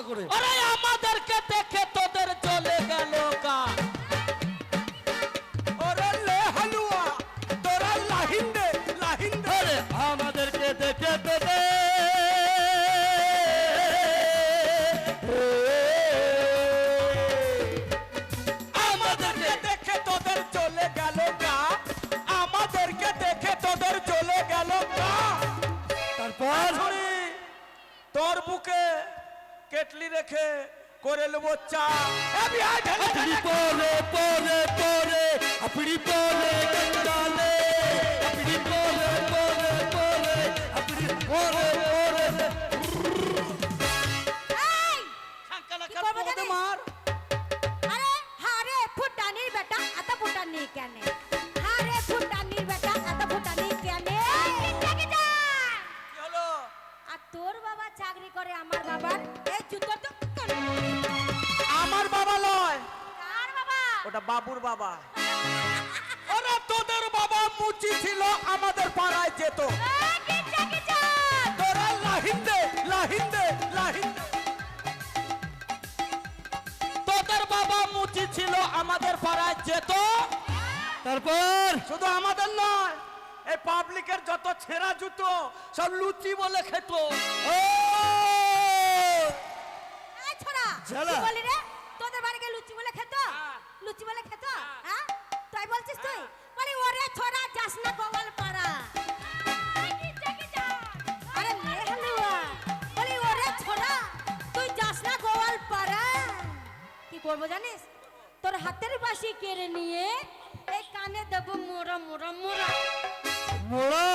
লম্বা করে। আরে আমাদেরকে দেখে তোদের চলে গেল গা। ওরে লে হালুয়া তোরা লাহিন দে লাহিন দে আরে আমাদেরকে দেখে তোদের। আমাদেরকে দেখে তোদের চলে গেল গা। আমাদেরকে দেখে তোদের চলে গেল গা। তারপর? ছুরি তোর বুকে কেটলি রেখে করে নেব চা। আপনি পরে পরে পরে আপনি পরে গঙ্গালে। আপনি পরে পরে পরে আপনি পরে পরে? মার? আরে হারে ফুটানির বেটা এত ফুটানি কেন? হারে ফুটানির বেটা এত ফুটানি কেন? কি হলো? আর তোর বাবা চাকরি করে আমার আমার বাবা লয়। ওটা বাবুর বাবা। ওরা তোদের বাবা মুচি ছিল আমাদের পাড়ায় যেত। তোরা লাহিন দে লাহিন দে লাহিন দে তোদের বাবা মুচি ছিল আমাদের পাড়ায় যেত। তারপর? শুধু আমাদের নয় এই পাবলিকের যত ছেঁড়া জুতো সব লুচি বলে খেত। ও! ঝালা। বলি রে? তোদের বাড়ি গিয়ে লুচি বলে খেত? হ্যাঁ। লুচি বলে খেত? হ্যাঁ। তাই বলছিস তুই? বলি ওরে ছোড়া যাস না গোয়াল পাড়া আরে লে বলি ওরে ছোড়া তুই যাস না গোয়াল পাড়া কি করব জানিস? তোর হাতের বাসি কেড়ে নিয়ে এই কানে দেবো মোরা মোরা মোরা মোড়া?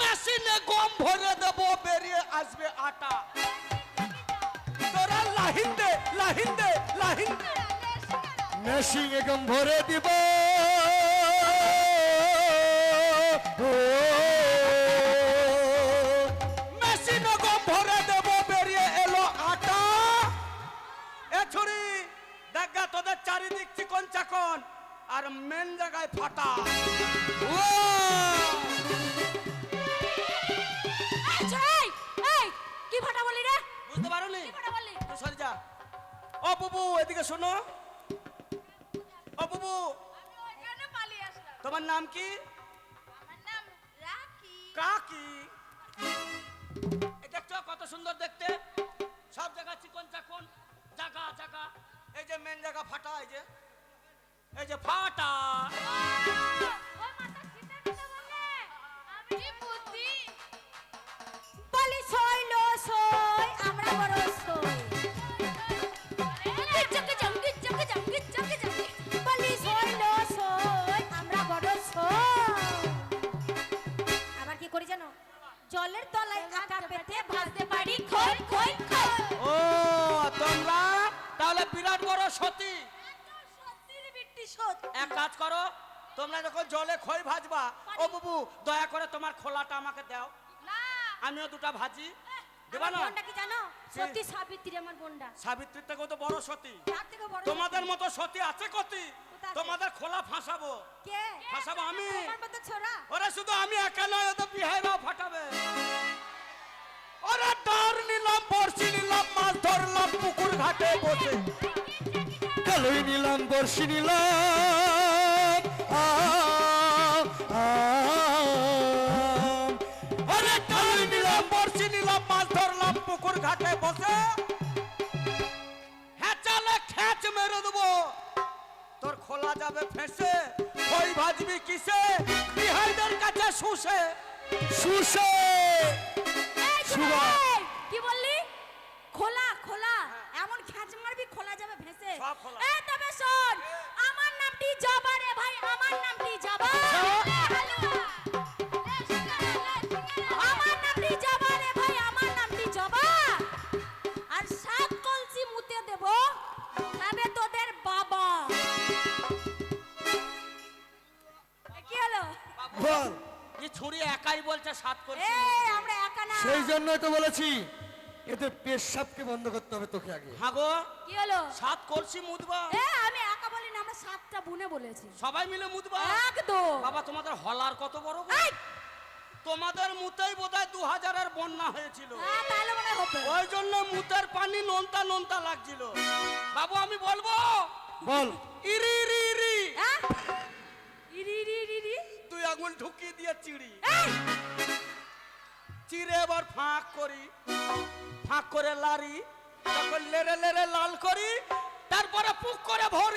মেশিনে গম ভরে দেব, বেরিয়ে আসবে আটা। তোরা লাহিন দে লাহিন দে লাহিন দে মেশিং ভরে দিব। মেশিনে গম ভরে দেব, বেরিয়ে এলো আটা। এ ছুরি, দেখা তোদের চারিদিক চিকন চাকন, আর মেন জায়গায় ফাটা। কি কাকি? কত সুন্দর দেখতে? সব জায়গা চিকন চাকন জায়গা জায়গা এই যে মেন জায়গা ফাটা এই যে। এই যে ফাটা। বলে? আমি কি বুদ্ধি। বলি সইল সই আমরা বড় সই। এক কাজ করো তোমরা যখন জলে খই ভাজবা। ও বুবু দয়া করে তোমার খোলাটা আমাকে দাও। না। আমিও দুটা ভাজি। দেবা না? বোনটা কি জানো? সত্যি সাবিত্রী আমার বোনটা। সাবিত্রীর থেকেও তো বড় সতী। তোমাদের মতো সতী আছে কতি? তোমাদের খোলা ফাঁসাবো। কে? ফাঁসাবো আমি। আমার মতো ছোড়া? ওরা শুধু আমি একা নয় তো বিহাইরাও ফাটাবে। ওরা ডার নিলাম বর্ষি নিলাম মাছ ধরলাম পুকুর ঘাটে বসে। কালই নিলাম বর্ষি নিলাম। ওরে ডার নিলাম বর্ষি নিলাম মাছ ধরলাম পুকুর ঘাটে বসে হ্যাঁ। চালে খ্যাচ মেরে দেবো তোর খোলা যাবে ফেসে খই ভাজবি কিসে কাছে শুষে কি বললি খোলা খোলা এমন খ্যাচ মারবি খোলা যাবে ভেসে তবে শোন আমার নামটি জবা রে ভাই আমার নামটি জবা। আমার নামটি জবা রে ভাই আমার নামটি জবা। আর সাত কলসি মুতে দেব খাবে তোদের বাবা। কি হলো? বল। এই ছুরি একাই বলছে সাত এই আমরা একা না। সেই জন্যই তো বলেছি এদের পেশাবকে বন্ধ করতে হবে তোকে আগে। হাগো কি হলো? সাত করছি মুদবা এ আমি একা বলি না আমরা সাতটা বুনে বলেছি। সবাই মিলে মুদবা একদম। বাবা তোমাদের হলার কত বড় তোমাদের মুতেই বোধহয় দু হাজারের বন্যা হয়েছিল। হ্যাঁ ওই জন্য মুতের পানি নোনতা নোনতা লাগছিল। বাবু আমি বলব? বল। ইরি ইরি ইরি। হ্যাঁ? ইরি ইরি ইরি ইরি। তুই আঙুল ঢুকিয়ে দিয়ে চিড়ি। চিড়ে এবার ফাঁক করি। ফাঁক করে লারি। তারপর লেরে লেরে লাল করি। তারপরে পুক করে ভরি।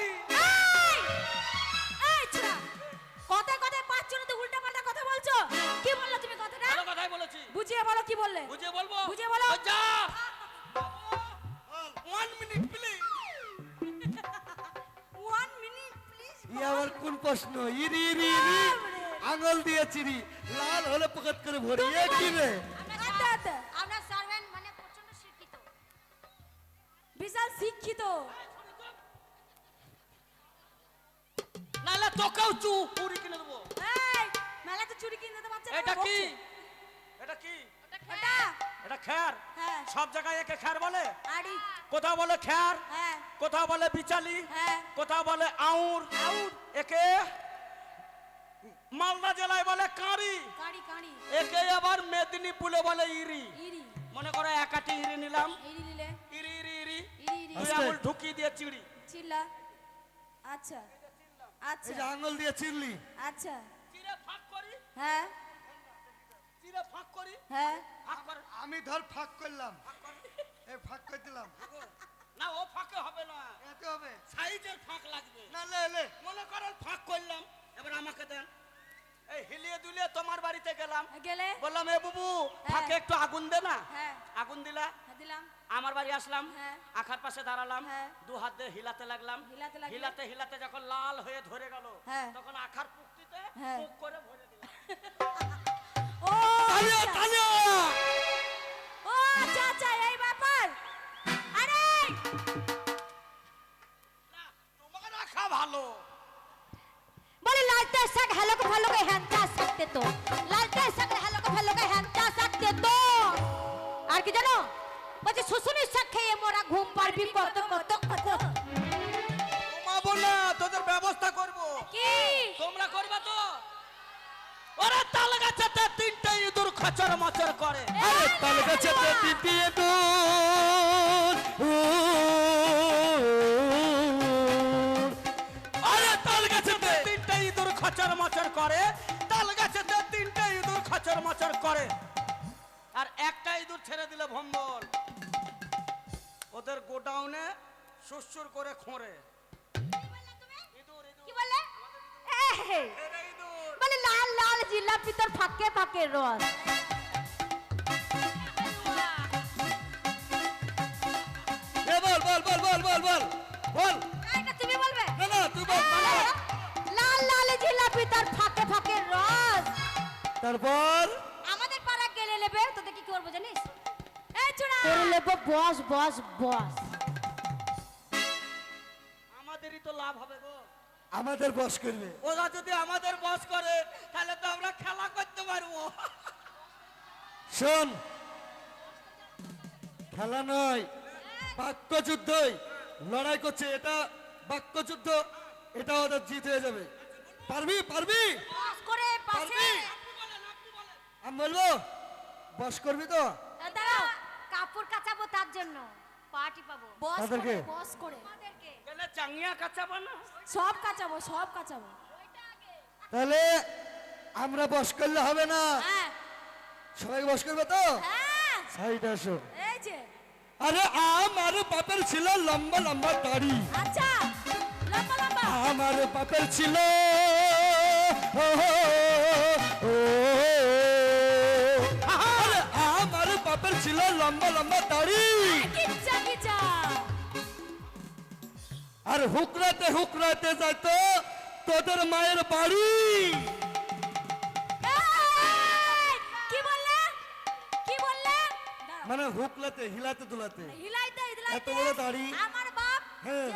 চিরি লাল হলে পকেট করে ভরি। এ কি রে? আমরা সার্ভেন্ট মানে প্রচণ্ড শিক্ষিত। বিশাল শিক্ষিত। নাহলে তোকেও চু পুরি কিনে দেবো। এই মেলাতে চুরি কিনে পারছে না এটা কি? এটা কি? এটা খ্যার হ্যাঁ। সব জায়গায় একে খ্যার বলে? আড়ি। কোথাও বলে খ্যার হ্যাঁ। কোথাও বলে বিচালি? হ্যাঁ। কোথাও বলে আউর? আউর। একে মালদা জেলায় বলে কাঁড়ি। কাড়ি কাড়ি। একে আবার মেদিনীপুরে বলে ইরি। ইরি। মনে করো একাটি ইরি নিলাম। ইরি ইরি ইরি দুই আঙুল ঢুকিয়ে দিয়ে চিড়ি। চিল্লা। আচ্ছা। এই আচ্ছা যে আঙুল দিয়ে চিরলি আচ্ছা। চিড়ে ফাঁক করি? হ্যাঁ। চিড়ে ফাঁক করি? হ্যাঁ। আমি ধর ফাঁক করলাম। এই ফাঁক করে দিলাম। না ও ফাঁকে হবে না। এতে হবে। সাইজের ফাঁক লাগবে। না লে লে মনে করেন ফাঁক করলাম। এবার আমাকে দেন। এই হিলিয়ে দুলিয়ে তোমার বাড়িতে গেলাম। গেলে? বললাম এ বুবু ফাঁকে একটু আগুন দে না? হ্যাঁ। আগুন দিলা? হ্যাঁ, দিলাম। আমার বাড়ি আসলাম। হ্যাঁ। আখার পাশে দাঁড়ালাম। হ্যাঁ। দু হাত দিয়ে হিলাতে লাগলাম। হিলাতে হিলাতে হিলাতে যখন লাল হয়ে ধরে গেল। তখন আখার পুক্তিতে। পুক করে ভরে দিলাম। ও আচ্ছা। আচ্ছা ভালোকে হ্যান্তা সাকতে তো লালতে শাক হেলোকে ভালোকে হ্যান্তা সাকতে তো আর কি জানো বলছে শুশুনির শাক মোরা ঘুম পারবি কত কত কত ঘুমাবো না তোদের ব্যবস্থা করব। কি? তোমরা করবে তো? ওরা তাল গাছেতে তিনটে ইঁদুর খচর মচর করে। আরে তাল গাছে তো দিদিয়ে কি বলে? লাল লাল জিলাপি তোর ফাঁকে ফাঁকে রস। বল বল বল বল বল বল বল। তুমি বলবে? না না তুই বল লাল লাল জিলাপি তোর ফাঁকে ফাঁকে রস। তারপর? আমাদের পাড়া গেলে নেবে তোদের কি করব জানিস? এই চুড়া করে নেব বস বস বস। আমাদের বস করবে। ওরা যদি আমাদের বস করে তাহলে তো আমরা খেলা করতে পারব। শোন খেলা নয় বাক্যযুদ্ধই। লড়াই করছে এটা বাক্যযুদ্ধ এটা ওদের জিত হয়ে যাবে। পারবি পারবি? বস করে পারবি? আমি বলব বস করবি তো? দাঁড়াও কাপড় কাচাবো তার জন্য। পার্টি পাবো। বস করে বস করে। গেলে চাঙ্গিয়া কাঁচাবো না? সব কাচাবো সব কাচাবো। তাহলে আমরা বস করলে হবে না? হ্যাঁ। সবাই বস করবে তো? হ্যাঁ। সাইড আসো। আরে আমার বাপের ছিল লম্বা লম্বা দাড়ি। আচ্ছা। লম্বা লম্বা। আমার বাপের ছিল আমার বাপের ছিল লম্বা লম্বা দাড়ি। আর হুকরাতে হুকরাতে যাইতো তোদের মায়ের বাড়ি। মানে হুকলাতে হিলাতে দুলাতে হিলাইতে এত বড় দাড়ি। আমার বাপ হ্যাঁ।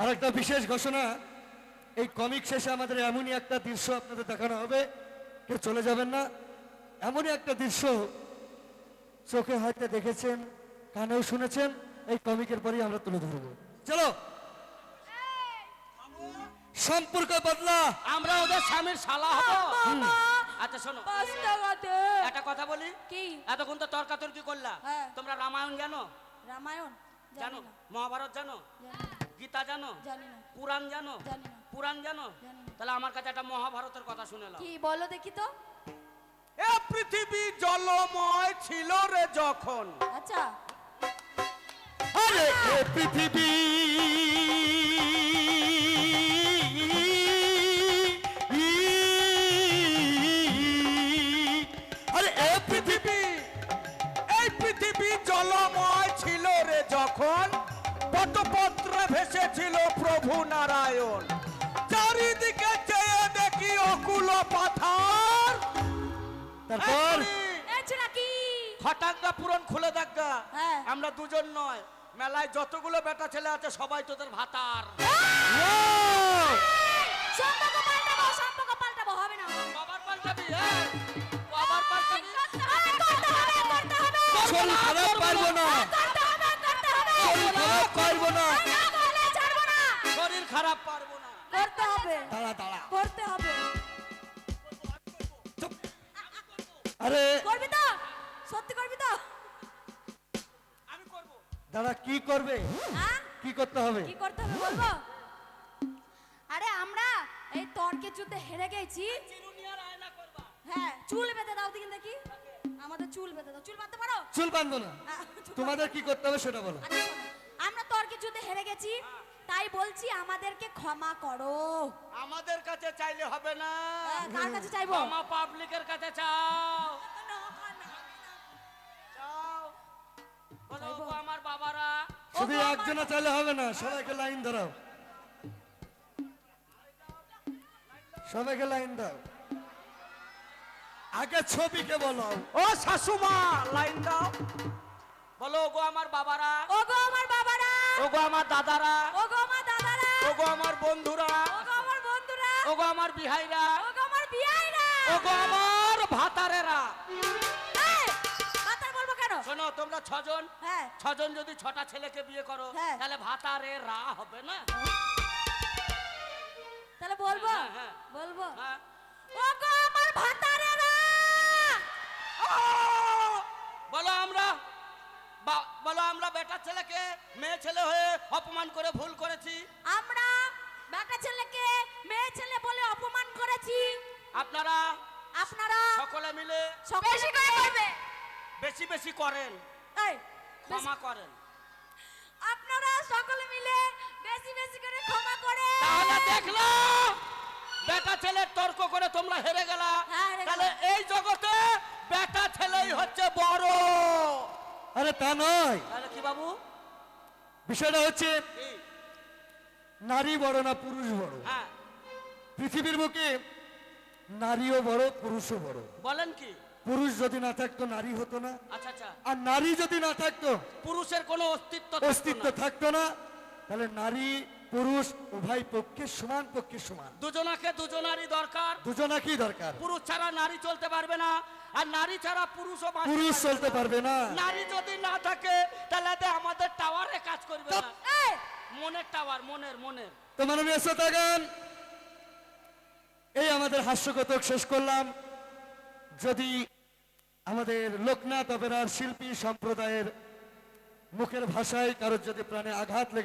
আর একটা বিশেষ ঘোষণা এই কমিক শেষে আমাদের এমনই একটা দৃশ্য আপনাদের দেখানো হবে কেউ চলে যাবেন না। এমনই একটা দৃশ্য চোখে হয়তো দেখেছেন কানেও শুনেছেন এই কমিকের পরেই আমরা তুলে ধরবো। চলো। সম্পর্ক বদলা। আমরা ওদের স্বামীর শালা হব। আচ্ছা শোনো। একটা কথা বলি? কি? এতক্ষণ তো তর্কাতর্কি করলা। হ্যাঁ। তোমরা রামায়ণ জানো? রামায়ণ? জানো মহাভারত জানো? গীতা জানো? পুরাণ জানো? জানি পুরাণ জানো? তাহলে আমার কাছে একটা মহাভারতের কথা শুনে কি বলো দেখি তো। এ পৃথিবী জলময় ছিল রে যখন। আচ্ছা। আরে এ পৃথিবী রে যখন পটপত্রে ভেসেছিল প্রভু নারায়ণ। চারিদিকে চেয়ে দেখি অকুল পাথার। তারপর? এই নাকি হঠাৎ পূরণ খুলে দেখা হ্যাঁ। আমরা দুজন নয়। মেলায় যতগুলো বেটা ছেলে আছে সবাই তোদের ভাতার। হবে। দাঁড়া দাঁড়া। করতে হবে। আরে। করবি তো? সত্যি করবি তো? আমি করব। দাঁড়া কি করবে? হ্যাঁ? কি করতে হবে? কি করতে হবে বলব? আরে আমরা এই তর্কের যুদ্ধে হেরে গেছি। হ্যাঁ চুল বেঁধে দাও দিন দেখি। আমাদের চুল বেঁধে দাও। চুল বাঁধতে পারো? চুল বাঁধবো না। তোমাদের কি করতে হবে সেটা বলো। আচ্ছা, শোনো, আমরা তর্কের যুদ্ধে হেরে গেছি। তাই বলছি আমাদেরকে ক্ষমা করো। আমাদের কাছে চাইলে হবে না। কার কাছে চাইব? মামা পাবলিকের কাছে চাও। চাও। বলো আমার বাবারা। শুধু একজনে চাইলে হবে না সবাইকে লাইন ধরাও। সবাইকে লাইন দাও। আগে ছবিকে বলো। ও শাশুমা লাইন দাও। বলো গো আমার বাবারা। ওগো আমার বাবারা। ওগো আমার দাদারা। ওগো আমার দাদারা ওগো আমার বন্ধুরা। ওগো আমার বন্ধুরা। ওগো আমার বিহাইরা। ওগো আমার বিয়াইরা ওগো আমার ভাতারেরা। শোনো তোমরা ছজন। হ্যাঁ। ছজন যদি ছটা ছেলেকে বিয়ে করো হ্যাঁ। তাহলে ভাতারেরা হবে না? তাহলে বলব হ্যাঁ। বলব। হ্যাঁ। ওগো আমার ভাতারেরা। বলো আমরা। বলো আমরা বেটা ছেলেকে মেয়ে ছেলে হয়ে অপমান করে ভুল করেছি? আমরা বেটা ছেলেকে মেয়ে ছেলে বলে অপমান করেছি। আপনারা? আপনারা? সকলে মিলে? বেশি করে করবে বেশি বেশি করেন। এই ক্ষমা করেন। আপনারা সকলে মিলে বেশি বেশি করে ক্ষমা করে। তাহলে দেখল বেটা ছেলের তর্ক করে তোমরা হেরে গেলা। হ্যাঁ, তাহলে এই জগতে বেটা ছেলেই হচ্ছে বড়। আরে তা নয়। তাহলে কি বাবু? বিষয়টা হচ্ছে নারী বড় না পুরুষ বড়? হ্যাঁ। পৃথিবীর বুকে নারীও বড় পুরুষও বড়। বলেন কি? পুরুষ যদি না থাকতো নারী হতো না। আচ্ছা আচ্ছা। আর নারী যদি না থাকতো পুরুষের কোনো অস্তিত্ব অস্তিত্ব থাকতো না তাহলে নারী পুরুষ উভয় পক্ষে সমান পক্ষে সমান। দুজনাকে দুজনারই দরকার। দুজনাকেই দরকার। পুরুষ ছাড়া নারী চলতে পারবে না আর নারী ছাড়া পুরুষও বাঁচতে পুরুষ চলতে পারবে না। নারী যদি না থাকে তাহলে তো আমাদের টাওয়ারে কাজ করবে না। এই! মনের টাওয়ার মনের মনের। তো মাননীয় শ্রোতাগান এই আমাদের হাস্যকথক শেষ করলাম। যদি আমাদের লোকনাথ অপেরার শিল্পী সম্প্রদায়ের মুখের ভাষায় কারোর যদি প্রাণে আঘাত লেগে